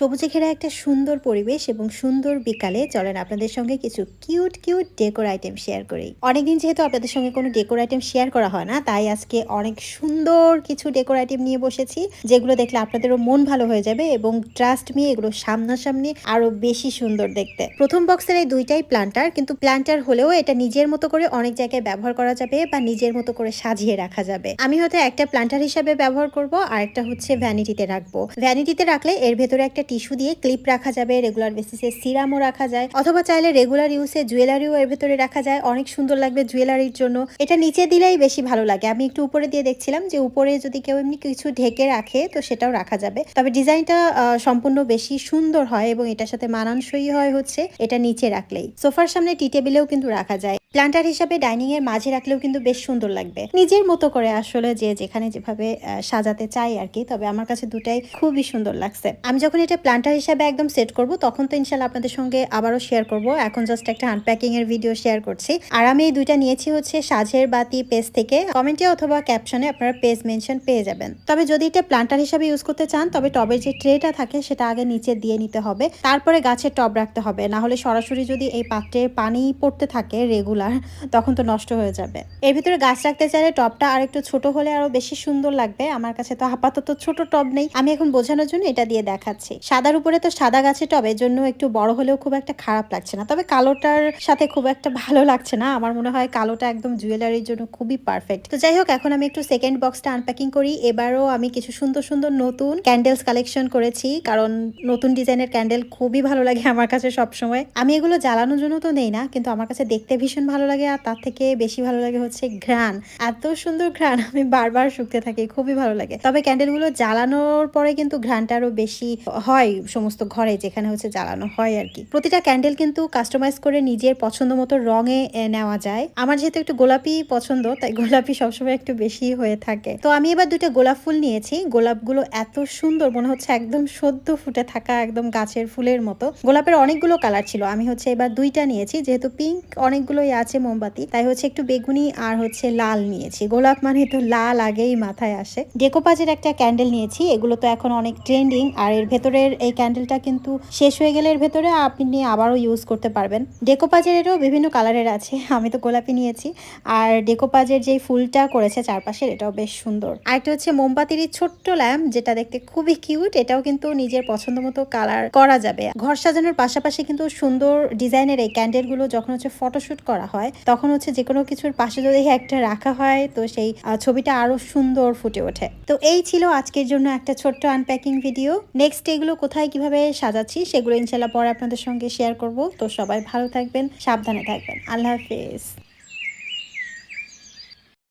সবুজে ঘেরা একটা সুন্দর পরিবেশ এবং সুন্দর বিকালে চলেন আপনাদের সঙ্গে কিছু cute cute decor item share করি। অনেকদিন যেহেতু আপনাদের সঙ্গে কোনো ডেকোর আইটেম শেয়ার করা হয় না, তাই আজকে অনেক সুন্দর কিছু ডেকোর আইটেম নিয়ে বসেছি, যেগুলো দেখলে আপনাদেরও মন ভালো হয়ে যাবে এবং ট্রাস্ট মি এগুলো সামনাসামনি আরও বেশি সুন্দর দেখতে। প্রথম বক্সের এই দুইটাই প্লান্টার কিন্তু প্লান্টার হলেও এটা নিজের মতো করে অনেক জায়গায় ব্যবহার করা যাবে বা নিজের মতো করে সাজিয়ে রাখা যাবে। আমি হয়তো একটা প্লান্টার হিসাবে ব্যবহার করব আর একটা হচ্ছে ভ্যানিটিতে রাখব। ভ্যানিটিতে রাখলে এর ভেতরে একটা টিস্যু দিয়ে ক্লিপ রাখা যাবে, রেগুলার বেসিসে সিরামও রাখা যায়, অথবা চাইলে রেগুলার ইউসে জুয়েলারিও এর ভেতরে রাখা যায়, অনেক সুন্দর লাগবে জুয়েলারির জন্য। এটা নিচে দিলেই বেশি ভালো লাগে। আমি একটু উপরে দিয়ে দেখছিলাম যে উপরে যদি কেউ এমনি কিছু ঢেকে রাখে, তো সেটাও রাখা যাবে। তবে ডিজাইনটা সম্পূর্ণ বেশি সুন্দর হয় এবং এটার সাথে মানানসই হয় হচ্ছে, এটা নিচে রাখলেই। সোফার সামনে টি টেবিলেও কিন্তু রাখা যায়। প্ল্যান্টার হিসাবে ডাইনিং এর মাঝে রাখলেও কিন্তু বেশ সুন্দর লাগবে। নিজের মতো করে আসলে যে যেখানে যেভাবে সাজাতে চাই আর কি, তবে আমার কাছে দুটাই খুবই সুন্দর লাগছে। আমি যখন এটা প্ল্যান্টার হিসাবে একদম সেট করব, তখন তো ইনশাল্লাহ আপনাদের সঙ্গে আবারও শেয়ার করব। এখন জাস্ট একটা আনপ্যাকিং এর ভিডিও শেয়ার করছি। আর আমি এই দুইটা নিয়েছি হচ্ছে সাজের বাতি পেজ থেকে। কমেন্টে অথবা ক্যাপশনে আপনারা পেজ মেনশন পেয়ে যাবেন। তবে যদি এটা প্ল্যান্টার হিসাবে ইউজ করতে চান, তবে টবের যে ট্রেটা থাকে, সেটা আগে নিচে দিয়ে নিতে হবে। তারপরে গাছের টব রাখতে হবে। না হলে সরাসরি যদি এই পাত্রে পানি পড়তে থাকে রেগুলার তখন তো নষ্ট হয়ে যাবে। এর ভিতরে গাছ রাখতে চাইলে টবটা আর একটু ছোট হলে আরও বেশি সুন্দর লাগবে। আমার কাছে তো আপাতত ছোট টব নেই। আমি এখন বোঝানোর জন্য এটা দিয়ে দেখাচ্ছি। সাদার উপরে তো সাদা গাছের টব এর জন্য একটু বড় হলেও খুব একটা খারাপ লাগছে না। তবে কালোটার সাথে খুব একটা ভালো লাগছে না। আমার মনে হয় কালোটা একদম জুয়েলারির জন্য খুবই পারফেক্ট তো যাই হোক, এখন আমি একটু সেকেন্ড বক্সটা আনপ্যাকিং করি। এবারও আমি কিছু সুন্দর সুন্দর নতুন ক্যান্ডেলস কালেকশন করেছি। কারণ নতুন ডিজাইনের ক্যান্ডেল খুবই ভালো লাগে আমার কাছে সব সময় আমি এগুলো জ্বালানোর জন্য তো নেই না, কিন্তু আমার কাছে দেখতে ভীষণ ভালো লাগে আর তার থেকে বেশি ভালো লাগে হচ্ছে ঘ্রাণ। এত সুন্দর ঘ্রাণ, আমি বারবার শুকতে থাকি, খুবই ভালো লাগে। তবে ক্যান্ডেলগুলো জ্বালানোর পরে কিন্তু ঘ্রাণটা আরও বেশি হয় সমস্ত ঘরে, যেখানে হচ্ছে জ্বালানো হয় আর কি। প্রতিটা ক্যান্ডেল কিন্তু কাস্টমাইজ করে নিজের পছন্দ মতো রঙে নেওয়া যায়। আমার যেহেতু একটু গোলাপি পছন্দ, তাই গোলাপি সবসময় একটু বেশি হয়ে থাকে। তো আমি এবার দুটো গোলাপ ফুল নিয়েছি। গোলাপগুলো এত সুন্দর, মনে হচ্ছে একদম সদ্য ফুটে থাকা একদম গাছের ফুলের মতো। গোলাপের অনেকগুলো কালার ছিল। আমি হচ্ছে এবার দুইটা নিয়েছি, যেহেতু পিঙ্ক অনেকগুলোই আছে মোমবাতি, তাই হচ্ছে একটু বেগুনি আর হচ্ছে লাল নিয়েছি। গোলাপ মানে তো লাল আগেই মাথায় আসে। ডেকোপাজের একটা ক্যান্ডেল নিয়েছি, এগুলো তো এখন অনেক ট্রেন্ডিং, আর এর ভেতরের এই ক্যান্ডেলটা কিন্তু শেষ হয়ে গেলে এর ভেতরে আপনি আবারও ইউজ করতে পারবেন। ডেকোপাজের এরও বিভিন্ন কালারের আছে, আমি তো গোলাপি নিয়েছি। আর ডেকোপাজের যেই ফুলটা করেছে চারপাশের, এটাও বেশ সুন্দর। আর একটা হচ্ছে মোমবাতির ছোট্ট ল্যাম্প, যেটা দেখতে খুবই কিউট এটাও কিন্তু নিজের পছন্দ মতো কালার করা যাবে। ঘর সাজানোর পাশাপাশি কিন্তু সুন্দর ডিজাইনের এই ক্যান্ডেলগুলো যখন হচ্ছে ফটোশুট করা হয়। তখন হচ্ছে যে কোনো কিছুর পাশে যদি একটা রাখা হয়, তো সেই ছবিটা আরও সুন্দর ফুটে ওঠে। তো এই ছিল আজকের জন্য একটা ছোট্ট আনপ্যাকিং ভিডিও নেক্সট এগুলো কোথায় কীভাবে সাজাচ্ছি, সেগুলো ইনশাল্লাহ পরে আপনাদের সঙ্গে শেয়ার করব। তো সবাই ভালো থাকবেন, সাবধানে থাকবেন। আল্লাহ হাফেজ।